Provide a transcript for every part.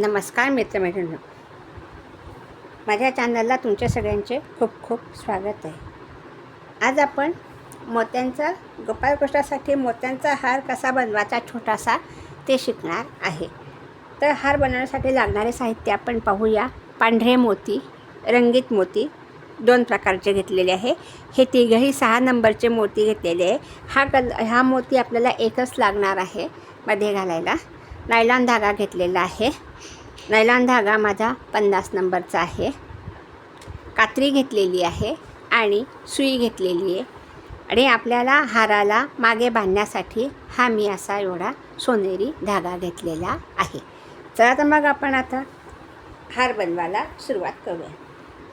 नमस्कार मित्रमैत्रिणी माझ्या चॅनलला तुमच्या सगळ्यांचे खूप खूप स्वागत आहे. आज आपण मोत्यांचा गोपाळकृष्णासाठी मोत्यांचा हार कसा बनवायचा छोटासा ते शिकणार आहे. तर हार बनवण्यासाठी लागणारे साहित्य आपण पाहूया. पांढरे मोती रंगीत मोती दोन प्रकारचे घेतलेले आहे. हे तिघंही सहा नंबरचे मोती घेतलेले आहे. हा कल हा मोती आपल्याला एकच लागणार आहे मध्ये घालायला. नायलॉन धागा घेतलेला आहे. नायलॉन धागा माझा पन्नास नंबरचा आहे. कात्री घेतलेली आहे आणि सुई घेतलेली आहे. आणि आपल्याला हाराला मागे बांधण्यासाठी हा मी असा एवढा सोनेरी धागा घेतलेला आहे. चला तर मग आपण आता हार बनवायला सुरुवात करूया.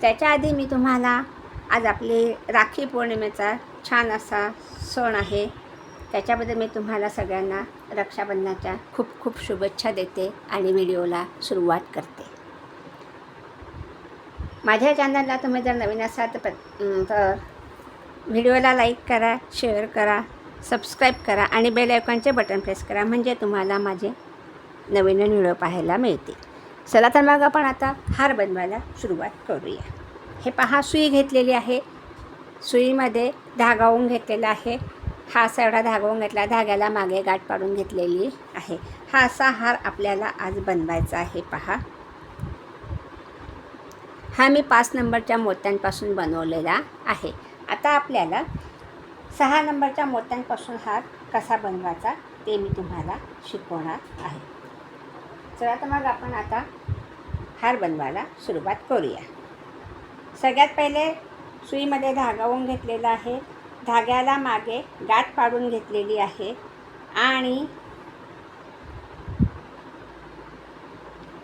त्याच्या आधी मी तुम्हाला आज आपले राखी पौर्णिमेचा छान असा सण आहे. त्याच्याबद्दल मी तुम्हाला सगळ्यांना रक्षाबंधनाच्या खूप खूप शुभेच्छा देते आणि व्हिडिओला सुरुवात करते. माझ्या चॅनलला तुम्ही जर नवीन असाल तर तर व्हिडिओला लाईक करा शेअर करा सबस्क्राईब करा आणि बेल आयकॉनचे बटन प्रेस करा म्हणजे तुम्हाला माझे नवीन व्हिडिओ पाहायला मिळतील. चला तर मग आपण आता हार बनवायला सुरुवात करूया. हे पहा सुई घेतलेली आहे. सुईमध्ये धागावून घेतलेला आहे. हा असा एवढा धागावून घेतला. धाग्याला मागे गाठ पाडून घेतलेली आहे. हा असा हार आपल्याला आज बनवायचा आहे. पहा. हा मी पाच नंबरच्या मोत्यांपासून बनवलेला आहे. आता आपल्याला सहा नंबरच्या मोत्यांपासून हार कसा बनवायचा ते मी तुम्हाला शिकवणार आहे. चला तर मग आपण आता हार बनवायला सुरुवात करूया. सगळ्यात पहिले सुईमध्ये धागावून घेतलेला आहे. धाग्याला मागे गाठ पाडून घेतलेली आहे आणि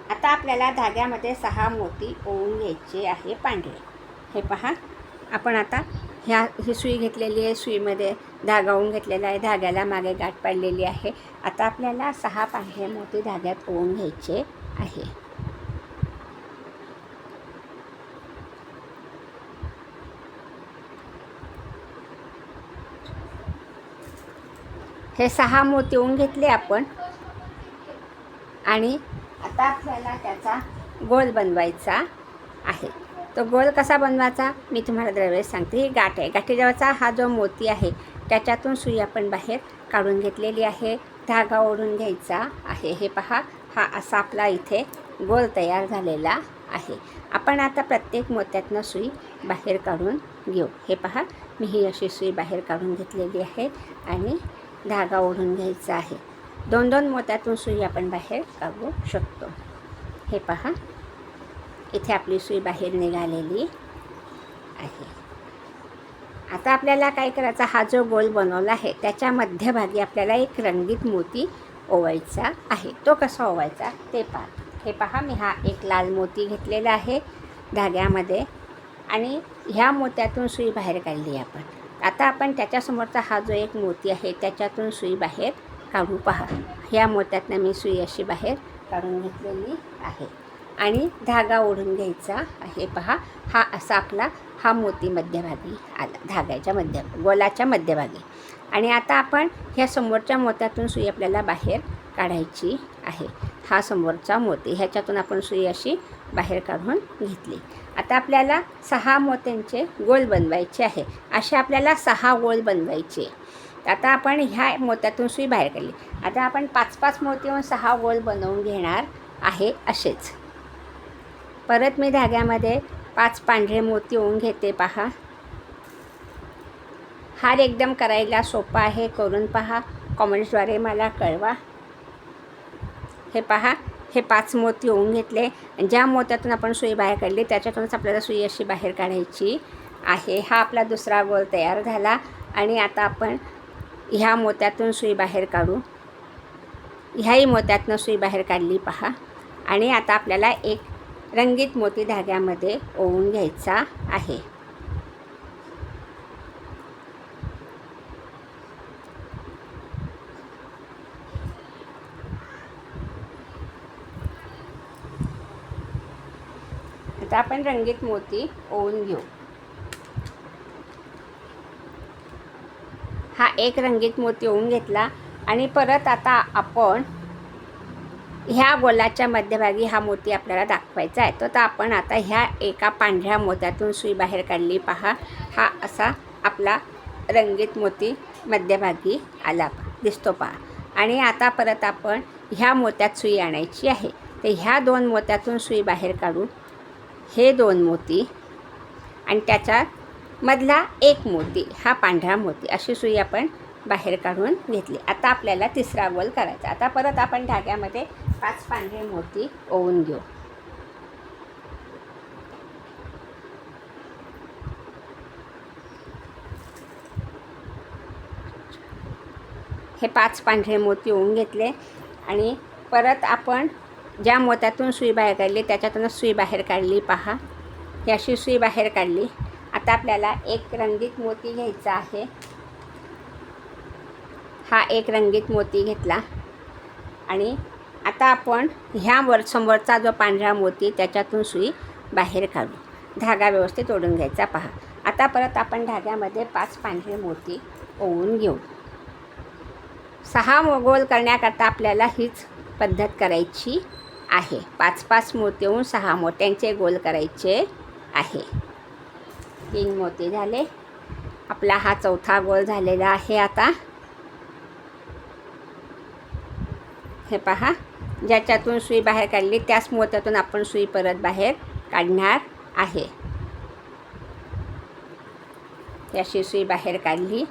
आता आपल्याला धाग्यामध्ये सहा मोती ओवून घ्यायचे आहे पांढरे. हे पहा आपण आता ह्या ही सुई घेतलेली आहे सुईमध्ये धागा ओवून घेतलेला आहे धाग्याला मागे गाठ पाडलेली आहे. आता आपल्याला सहा पांढरे मोती धाग्यात ओवून घ्यायचे आहे. हे सहा मोती होऊन घेतले आपण. आणि आता आपल्याला त्याचा गोल बनवायचा आहे. तो गोल कसा बनवायचा? मी तुम्हाला दरवेळेस सांगते. ही गाठ आहे. गाठीजवळचा हा जो मोती आहे त्याच्यातून सुई आपण बाहेर काढून घेतलेली आहे. धागा ओढून घ्यायचा आहे. हे पहा हा असा आपला इथे गोल तयार झालेला आहे. आपण आता प्रत्येक मोत्यातनं सुई बाहेर काढून घेऊ. हे पहा मी ही अशी सुई बाहेर काढून घेतलेली आहे. आणि धागा ओढून घ्यायचा आहे. दोन दोन मोत्यातून सुई आपण बाहेर काढू शकतो. हे पहा. इथे आपली सुई बाहेर निघालेली आहे. आता आपल्याला काय करायचा? हा जो गोल बनवला आहे त्याच्या मध्यभागी आपल्याला एक रंगीत मोती ओवायचा आहे. तो कसा ओवायचा? ते पहा. हे पहा मी हा एक लाल मोती घेतलेला आहे धाग्यामध्ये आणि ह्या मोत्यातून सुई बाहेर काढली आपण. आता आपण त्याच्यासमोरचा हा जो एक मोती आहे त्याच्यातून सुई बाहेर काढू पहा. ह्या मोत्यातनं मी सुई अशी बाहेर काढून घेतलेली आहे. आणि धागा ओढून घ्यायचा आहे पहा. हा असा आपला हा मोती मध्यभागी आला धाग्याच्या मध्य गोलाच्या मध्यभागी. आणि आता आपण ह्या समोरच्या मोत्यातून सुई आपल्याला बाहेर काढायची आहे. हा समोरचा मोती ह्याच्यातून आपण सुई अशी बाहेर काढून घेतली. आता आपल्याला सहा मोत्यांचे गोल बनवायचे आहे. असे आपल्याला सहा गोल बनवायचे. आता आपण ह्या मोत्यातून सुई बाहेर काढली. आता आपण पाच पाच मोतीहून सहा गोल बनवून घेणार आहे असेच. परत मी धाग्यामध्ये पाच पांढरे मोती होऊन घेते पहा. हार एकदम करायला सोपा आहे. करून पहा. कॉमेंट्सद्वारे मला कळवा. हे पहा. हे पाच मोती होऊन घेतले. ज्या मोत्यातून आपण सुई बाहेर काढली त्याच्यातूनच आपल्याला सुई अशी बाहेर काढायची आहे. हा आपला दुसरा गोल तयार झाला. आणि आता आपण ह्या मोत्यातून सुई बाहेर काढू. ह्याही मोत्यातनं सुई बाहेर काढली पहा. आणि आता आपल्याला एक रंगीत मोती धाग्यामध्ये ओवून घ्यायचा आहे. आता आपण रंगीत मोती ओवून घेऊ. हा एक रंगीत मोती ओवून घेतला आणि परत आता आपण ह्या गोलाच्या मध्यभागी हा मोती आपल्याला दाखवायचा आहे. तो तर आपण आता ह्या एका पांढऱ्या मोत्यातून सुई बाहेर काढली. पहा हा असा आपला रंगीत मोती मध्यभागी आला दिसतो पहा. आणि आता परत आपण ह्या मोत्यात सुई आणायची आहे. तर ह्या दोन मोत्यातून सुई बाहेर काढून हे दोन मोती आणि त्याच्या मधला एक मोती हा पांढरा मोती अशी सुई आपण बाहेर काढून घेतली. आता आपल्याला तिसरा गोल करायचा. आता परत आपण धाग्यामध्ये पाच पांढरे मोती ओवून घेऊ. हे पाच पांढरे मोती ओवून घेतले आणि परत आपण ज्या मोत्यातून सुई बाहेर काढली त्याच्यातूनच सुई बाहेर काढली पहा. ही अशी सुई बाहेर काढली. आता आपल्याला एक रंगीत मोती घ्यायचा आहे. हा एक रंगीत मोती घेतला. आणि आता आपण ह्या वर समोरचा जो पांढरा मोती त्याच्यातून सुई बाहेर काढू. धागा व्यवस्थित ओढून घ्यायचा पहा. आता परत आपण धाग्यामध्ये पाच पांढरे मोती ओवून घेऊ. सहा मोगोल करण्याकरता आपल्याला हीच पद्धत करायची आहे. पाच पाच मोत्याहून होऊन सहा मोत्यांचे गोल करायचे आहे. तीन मोती झाले. आपला हा चौथा गोल झालेला आहे आता. हे पहा. ज्याच्यातून सुई बाहेर काढली त्याच मोत्यातून आपण सुई परत बाहेर काढणार आहे. ही अशी सुई बाहेर काढली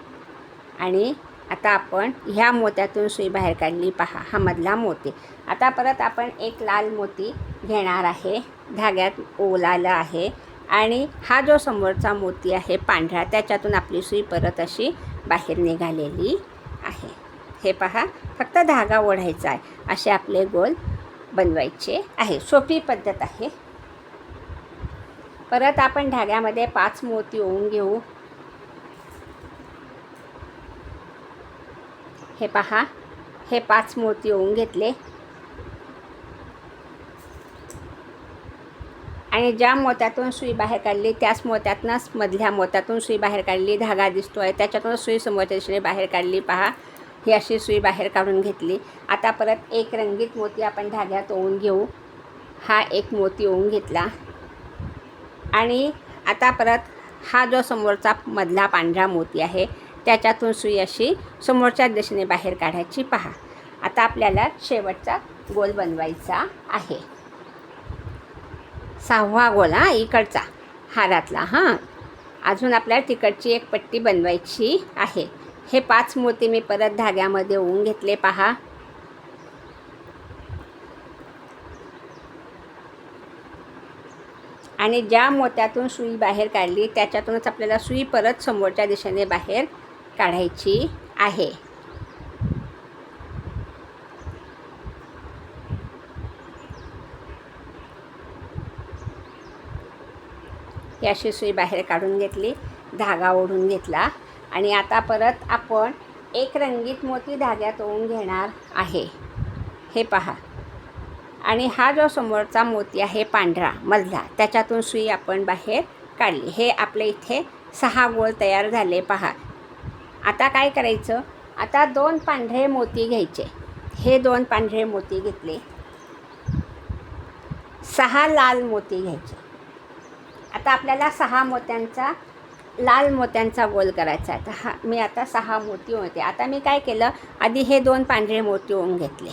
आणि आता आपण ह्या मोत्यातून सुई बाहेर काढली. पहा हा मधला मोती. आता परत आपण एक लाल मोती घेणार आहे. धाग्यात ओलाला आहे. आणि हा जो समोरचा मोती आहे पांढरा त्याच्यातून आपली सुई परत अशी बाहेर निघालेली आहे. हे पहा फक्त धागा ओढायचा आहे. असे आपले गोल बनवायचे आहे. सोपी पद्धत आहे. परत आपण धाग्यामध्ये पाच मोती ओवून घेऊ. हे पहा. हे पाच मोती होऊन घेतले. आणि ज्या मोत्यातून सुई बाहेर काढली त्याच मोत्यातनंच मधल्या मोत्यातून सुई बाहेर काढली. धागा दिसतो आहे त्याच्यातून सुई समोरच्या दिशेने बाहेर काढली. पहा. ही अशी सुई बाहेर काढून घेतली. आता परत एक रंगीत मोती आपण धाग्यात ओवून घेऊ. हा एक मोती ओवून घेतला. आणि आता परत हा जो समोरचा मधला पांढरा मोती आहे त्याच्यातून सुई अशी समोरच्या दिशेने बाहेर काढायची. पहा आता आपल्याला शेवटचा गोल बनवायचा आहे. सहावा गोल हा इकडचा हारातला हां. अजून आपल्याला तिकडची एक पट्टी बनवायची आहे. हे पाच मोती मी परत धाग्यामध्ये ओवून घेतले पहा. आणि ज्या मोत्यातून सुई बाहेर काढली त्याच्यातूनच आपल्याला सुई परत समोरच्या दिशेने बाहेर काढायची आहे. अशी सुई बाहेर काढून घेतली धागा ओढून घेतला आणि आता परत आपण एक रंगीत मोती धाग्यात ओवून घेणार आहे. हे पहा. आणि हा जो समोरचा मोती आहे पांढरा मधला त्याच्यातून सुई आपण बाहेर काढली. हे आपले इथे सहा गोल तयार झाले. पहा. आता काय करायचं? आता दोन पांढरे मोती घ्यायचे. हे दोन पांढरे मोती घेतले. सहा लाल मोती घ्यायचे. आता आपल्याला सहा मोत्यांचा लाल मोत्यांचा गोल करायचा आहे. तर हा मी आता सहा मोती होते आता मी काय केलं? आधी हे दोन पांढरे मोती होऊन घेतले.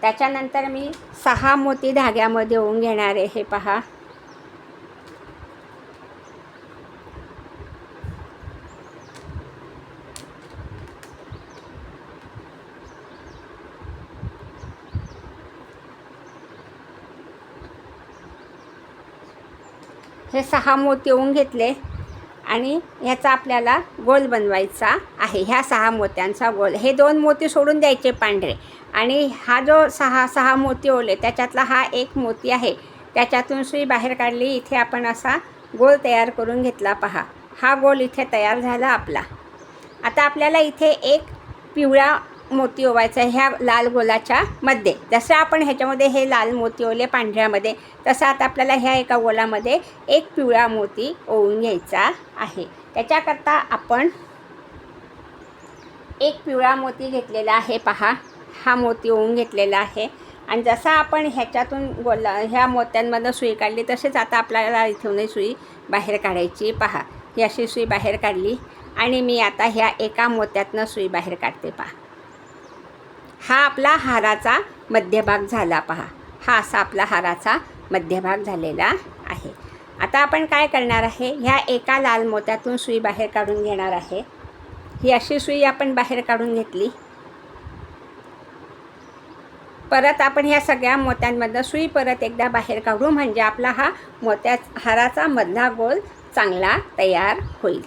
त्याच्यानंतर मी सहा मोती धाग्यामध्ये होऊन घेणार आहे. हे पहा. हे सहा मोती येऊन घेतले आणि ह्याचा आपल्याला गोल बनवायचा आहे. ह्या सहा मोत्यांचा गोल. हे दोन मोती सोडून द्यायचे पांढरे. आणि हा जो सहा सहा मोती ओले त्याच्यातला हा एक मोती आहे. त्याच्यातून सुई बाहेर काढली. इथे आपण असा गोल तयार करून घेतला पहा. हा गोल इथे तयार झाला आपला. आता आपल्याला इथे एक पिवळा मोती ओवायचा आहे ह्या लाल गोलाच्या मध्ये. जसं आपण ह्याच्यामध्ये हे लाल मोती ओले पांढऱ्यामध्ये तसं आता आपल्याला ह्या एका गोलामध्ये एक पिवळा मोती ओवून घ्यायचा आहे. त्याच्याकरता आपण एक पिवळा मोती घेतलेला आहे पहा. हा मोती ओवून घेतलेला आहे. आणि जसा आपण ह्याच्यातून गोला ह्या मोत्यांमधनं सुई काढली तसेच आता आपल्याला इथूनही सुई बाहेर काढायची पहा. ही अशी सुई बाहेर काढली. आणि मी आता ह्या एका मोत्यातनं सुई बाहेर काढते पहा. हा आपला हाराचा मध्यभाग झाला पहा. हा असा आपला हाराचा मध्यभाग झालेला आहे. आता आपण काय करणार आहे? ह्या एका लाल मोत्यातून सुई बाहेर काढून घेणार आहे. ही अशी सुई आपण बाहेर काढून घेतली. परत आपण ह्या सगळ्या मोत्यांमधनं सुई परत एकदा बाहेर काढू म्हणजे आपला हा मोत्या हाराचा मधला गोल चांगला तयार होईल.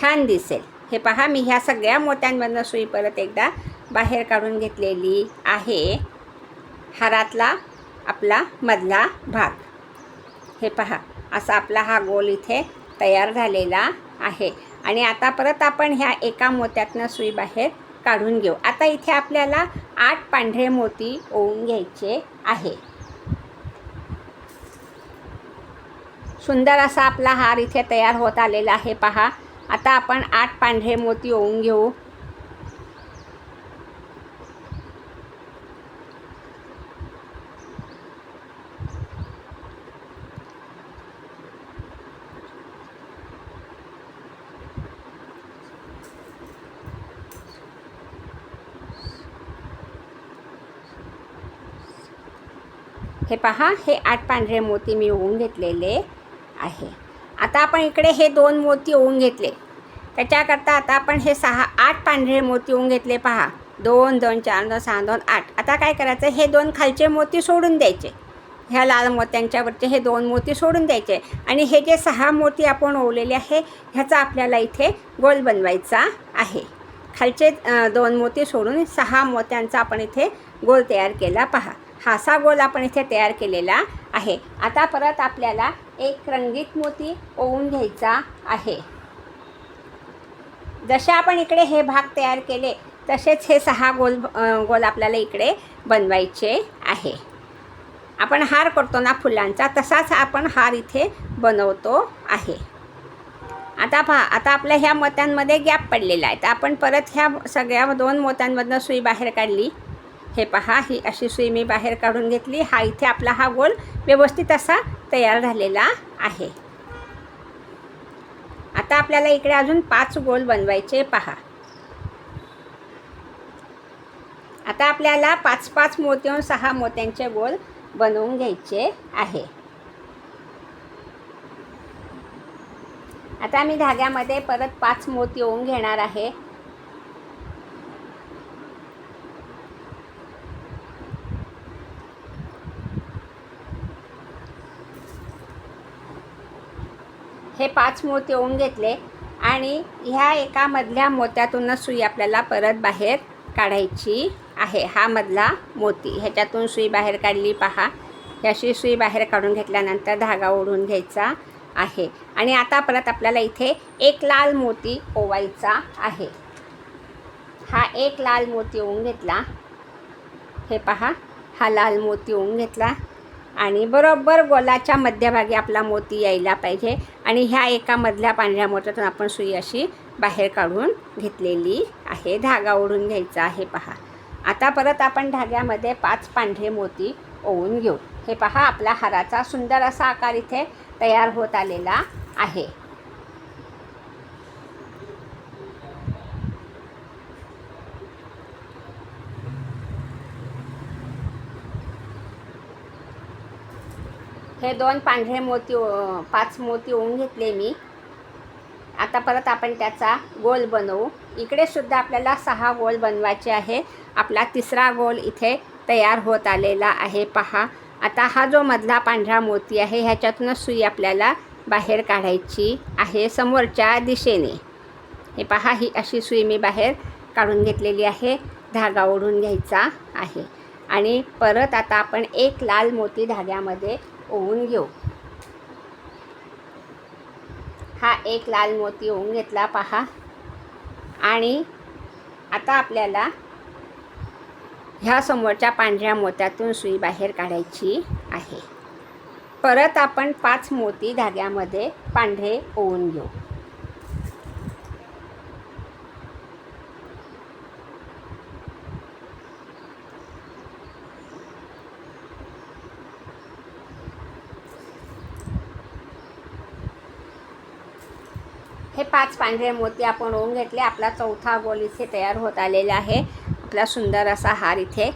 छान दिसेल. हे पहा मी ह्या सगळ्या मोत्यांमधनं सुई परत एकदा बाहेर काढून घेतलेली आहे हारातला आपला मधला भाग. हे पहा असा आपला हा गोल इथे तयार झालेला आहे. आणि आता परत आपण ह्या एका मोत्यातनं सुई बाहेर काढून घेऊ. आता इथे आपल्याला आठ पांढरे मोती ओवून घ्यायचे आहे. सुंदर असा आपला हार इथे तयार होत आलेला आहे. पहा आता आपण आठ पांढरे मोती ओवून घेऊ. हे पहा हे आठ पांढरे मोती मी ओवून घेतलेले आहे. आता आपण इकडे हे दोन मोती ओवून घेतले. त्याच्याकरता आता आपण हे सहा आठ पांढरे मोती ओवून घेतले पहा. दोन दोन चार दोन सहा दोन आठ. आता काय करायचं? हे दोन खालचे मोती सोडून द्यायचे. ह्या लाल मोत्यांच्यावरचे हे दोन मोती सोडून द्यायचे. आणि हे जे सहा मोती आपण ओवलेले आहे ह्याचा आपल्याला इथे गोल बनवायचा आहे. खालचे दोन मोती सोडून सहा मोत्यांचा आपण इथे गोल तयार केला पहा. हा असा गोल आपण इथे तयार केलेला आहे. आता परत आपल्याला एक रंगीत मोती ओवून घ्यायचा आहे. जसे आपण इकडे हे भाग तयार केले तसेच हे सहा गोल गोल आपल्याला इकडे बनवायचे आहे. आपण हार करतो ना फुलांचा तसाच आपण हार इथे बनवतो आहे. आता पहा आता आपल्या ह्या मोत्यांमध्ये गॅप पडलेला आहे. तर आपण परत ह्या सगळ्या दोन मोत्यांमधनं सुई बाहेर काढली. हे पहा ही अशी सुई मी बाहेर काढून घेतली. हा इथे आपला हा गोल व्यवस्थित असा तयार झालेला आहे. आता आपल्याला इकडे अजून पाच गोल बनवायचे पहा. आता आपल्याला पाच पाच मोत्याहून सहा मोत्यांचे गोल बनवून घ्यायचे आहे. आता मी धाग्यामध्ये परत पाच मोती येऊन घेणार आहे. हे पाच मोती ओवून घेतले आणि ह्या एका मधल्या मोत्यातूनच सुई आपल्याला परत बाहेर काढायची आहे. हा मधला मोती. ह्याच्यातून सुई बाहेर काढली पहा. ह्याशी सुई बाहेर काढून घेतल्यानंतर धागा ओढून घ्यायचा आहे. आणि आता परत आपल्याला इथे एक लाल मोती ओवायचा आहे. हा एक लाल मोती ओवून घेतला. हे पहा. हा लाल मोती ओवून घेतला. आणि बरोबर गोलाच्या मध्यभागी आपला मोती यायला पाहिजे. आणि ह्या एका मधल्या पांढऱ्या मोत्यातून आपण सुई अशी बाहेर काढून घेतलेली आहे. धागा ओढून घ्यायचा आहे पहा. आता परत आपण धाग्यामध्ये पाच पांढरे मोती ओवून घेऊ. हे पहा आपला हाराचा सुंदर असा आकार इथे तयार होत आलेला आहे. हे दोन पांढरे मोती पाच मोती ओवून घेतले मी. आता परत आपण त्याचा गोल बनवू. इकडे सुद्धा आपल्याला सहा गोल बनवायचे आहे. आपला तिसरा गोल इथे तयार होत आलेला आहे. पहा. आता हा जो मधला पांढरा मोती आहे ह्याच्यातूनच सुई आपल्याला बाहेर काढायची आहे समोरच्या दिशेने. हे पहा ही अशी सुई मी बाहेर काढून घेतलेली आहे. धागा ओढून घ्यायचा आहे. आणि परत आता आपण एक लाल मोती धाग्यामध्ये ओवून घेऊ. हा एक लाल मोती ओवून घेतला पहा. आणि आता आपल्याला ह्या समोरच्या पांढऱ्या मोत्यातून सुई बाहेर काढायची आहे. परत आपण पाच मोती धाग्यामध्ये पांढरे ओवून घेऊ हे पाच पांढरे मोती आपण ओवून घेतले. आपला चौथा गोल इथे तयार होत आलेला आहे. आपला सुंदर असा हार इथे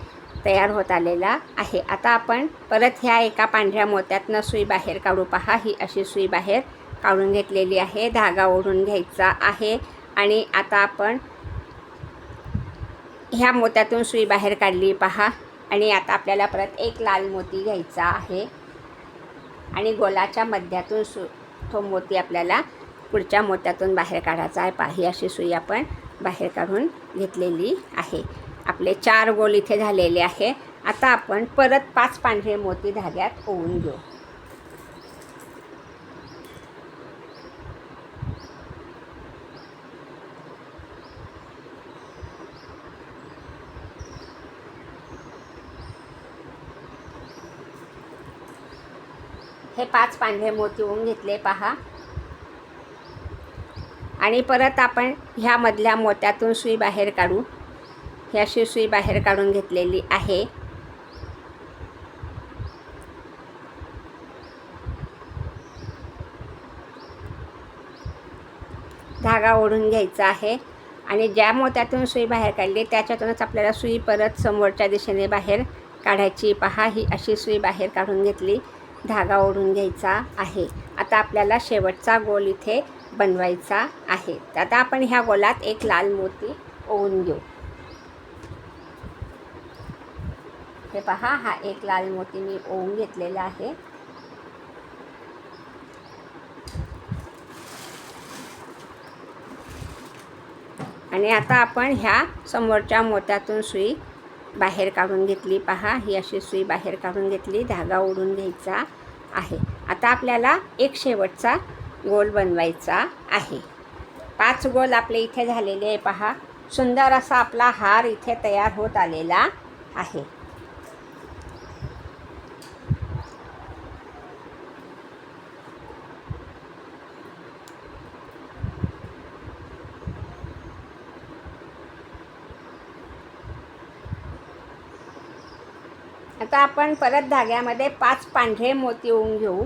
तयार होत आलेला आहे. आता आपण परत ह्या एका पांढऱ्या मोत्यातनं सुई बाहेर काढू पहा. ही अशी सुई बाहेर काढून घेतलेली आहे. धागा ओढून घ्यायचा आहे. आणि आता आपण ह्या मोत्यातून सुई बाहेर काढली पहा. आणि आता आपल्याला परत एक लाल मोती घ्यायचा आहे. आणि गोलाच्या मध्यातून सु तो मोती आपल्याला पुढच्या मोत्यातून बाहेर काढायचा आहे. पाही अशी सुई आपण बाहेर काढून घेतलेली आहे. आपले चार गोल इथे झालेले आहे. आता आपण परत पाच पांढरे मोती धाग्यात ओवून घेऊ. हे पाच पांढरे मोती ओवून घेतले. पहा. आणि परत आपण ह्यामधल्या मोत्यातून सुई बाहेर काढू. ही अशी सुई बाहेर काढून घेतलेली आहे. धागा ओढून घ्यायचा आहे आणि ज्या मोत्यातून सुई बाहेर काढली त्याच्यातूनच आपल्याला सुई परत समोरच्या दिशेने बाहेर काढायची. पहा ही अशी सुई बाहेर काढून घेतली. धागा ओढून घ्यायचा आहे. आता आपल्याला शेवटचा गोल इथे बनवायचा आहे. आता आपण ह्या गोलात एक लाल मोती ओवून घेऊ. हे पहा हा एक लाल मोती मी ओवून घेतलेला आहे. आणि आता आपण ह्या समोरच्या मोत्यातून सुई बाहेर काढून घेतली. पहा ही अशी सुई बाहेर काढून घेतली. धागा ओढून घ्यायचा आहे. आता आपल्याला एक शेवटचा गोल बनवायचा आहे. पाच गोल आपले इथे झालेले आहे पहा. सुंदर असा आपला हार इथे तयार होत आलेला आहे. आता आपण परत धाग्यामध्ये पाच पांढरे मोती ओवून घेऊ.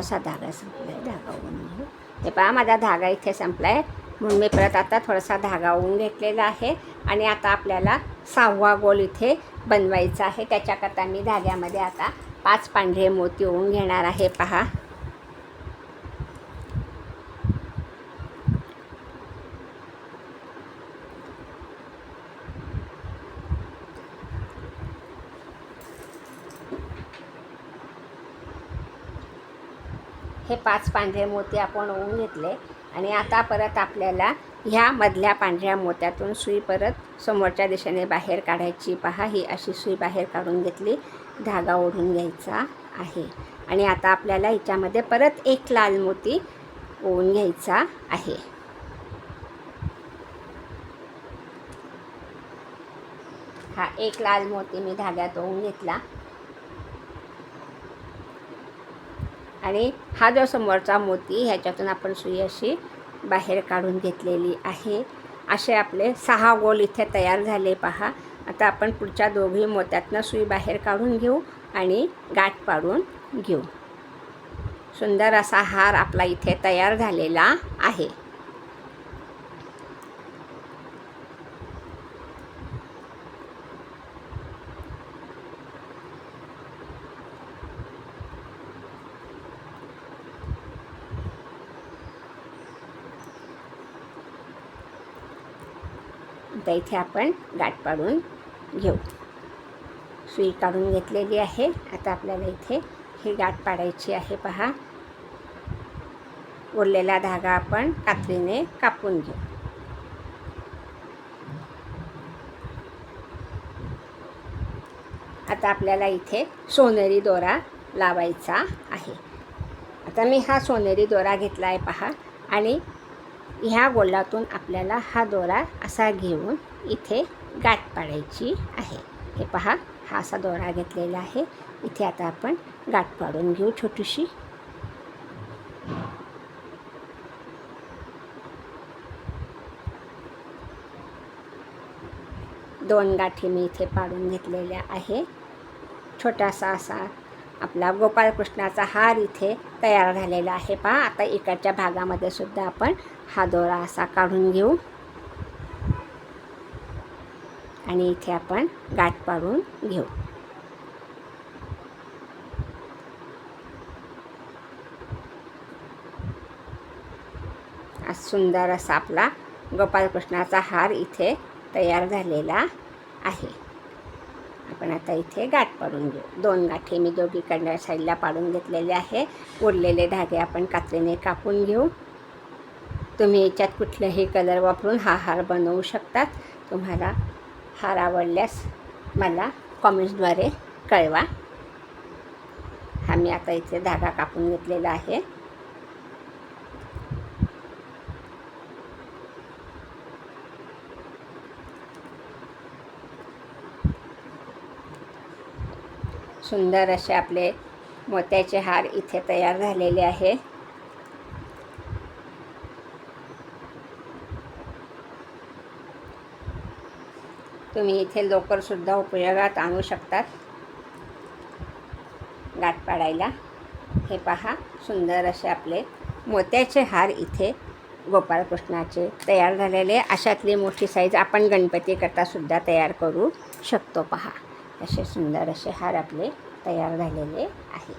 थोडासा धागा संपला आहे धागा ओवून घेऊ. हे पहा माझा धागा इथे संपला आहे म्हणून मी परत आता थोडासा धागा ओवून घेतलेला आहे. आणि आता आपल्याला सहावा गोल इथे बनवायचा आहे. त्याच्याकरता मी धाग्यामध्ये आता पाच पांढरे मोती ओवून घेणार आहे. पहा. पाच पांढरे मोती आपण ओवून घेतले आणि आता परत आपल्याला ह्या मधल्या पांढऱ्या मोत्यातून सुई परत समोरच्या दिशेने बाहेर काढायची. पहा ही अशी सुई बाहेर काढून घेतली. धागा ओढून घ्यायचा आहे. आणि आता आपल्याला ह्याच्यामध्ये परत एक लाल मोती ओवून घ्यायचा आहे. हा एक लाल मोती मी धाग्यात ओवून घेतला. आणि हा जो समोरचा मोती ह्याच्यातून आपण सुई अशी बाहेर काढून घेतलेली आहे. असे आपले सहा गोल इथे तयार झाले पहा. आता आपण पुढच्या दोघी मोत्यातनं सुई बाहेर काढून घेऊ आणि गाठ पाडून घेऊ. सुंदर असा हार आपला इथे तयार झालेला आहे. आता इथे आपण गाठ पाडून घेऊ. सुई काढून घेतलेली आहे. आता आपल्याला इथे ही गाठ पाडायची आहे पहा. उरलेला धागा आपण कात्रीने कापून घेऊ. आता आपल्याला इथे सोनेरी दोरा लावायचा आहे. आता मी हा सोनेरी दोरा घेतला आहे पहा. आणि ह्या गोलातून आपल्याला हा दोरा असा घेऊन इथे गाठ पाडायची आहे. हे पहा हा असा दोरा घेतलेला आहे. इथे आता आपण गाठ पाडून घेऊ छोटीशी. दोन गाठी मी इथे पाडून घेतलेल्या आहे. छोटासा असा आपला गोपाळकृष्णाचा हार इथे तयार झालेला आहे. पहा आता इकडच्या भागामध्ये सुद्धा आपण हा दोरा असा काढून घेऊ. आणि इथे आपण गाठ पाडून घेऊ. आज सुंदर असा आपला गोपालकृष्णाचा हार इथे तयार झालेला आहे. आपण आता इथे गाठ पाडून घेऊ. दोन गाठी मी दोघीकडल्या साईडला पाडून घेतलेले आहे. उरलेले धागे आपण कात्रीने कापून घेऊ. तुम्ही याच्यात कुठलेही कलर वापरून हा हार बनवू शकतात. तुम्हाला हार आवडल्यास मला कॉमेंट्सद्वारे कळवा. हा मी आता इथे धागा कापून घेतलेला आहे. सुंदर असे आपले मोत्याचे हार इथे तयार झालेले आहे. तुम्ही इथे लोकरसुद्धा उपयोगात आणू शकतात. गाठ पाडायला. हे पहा सुंदर असे आपले मोत्याचे हार इथे गोपाळकृष्णाचे तयार झालेले अशातली मोठी साईज आपण गणपतीकरता सुद्धा तयार करू शकतो. पहा. असे सुंदर असे हार आपले तयार झालेले आहे.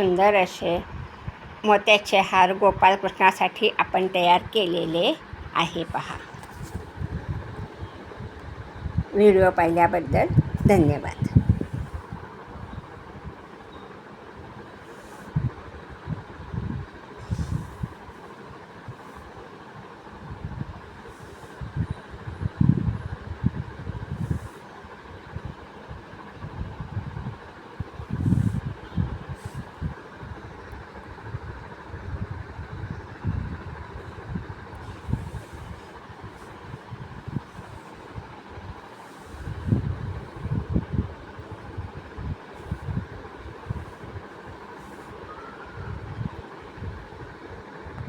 सुंदर असे मोत्याचे हार गोपालकृष्णासाठी आपण तयार केलेले आहे पहा. व्हिडिओ पाहिल्याबद्दल धन्यवाद.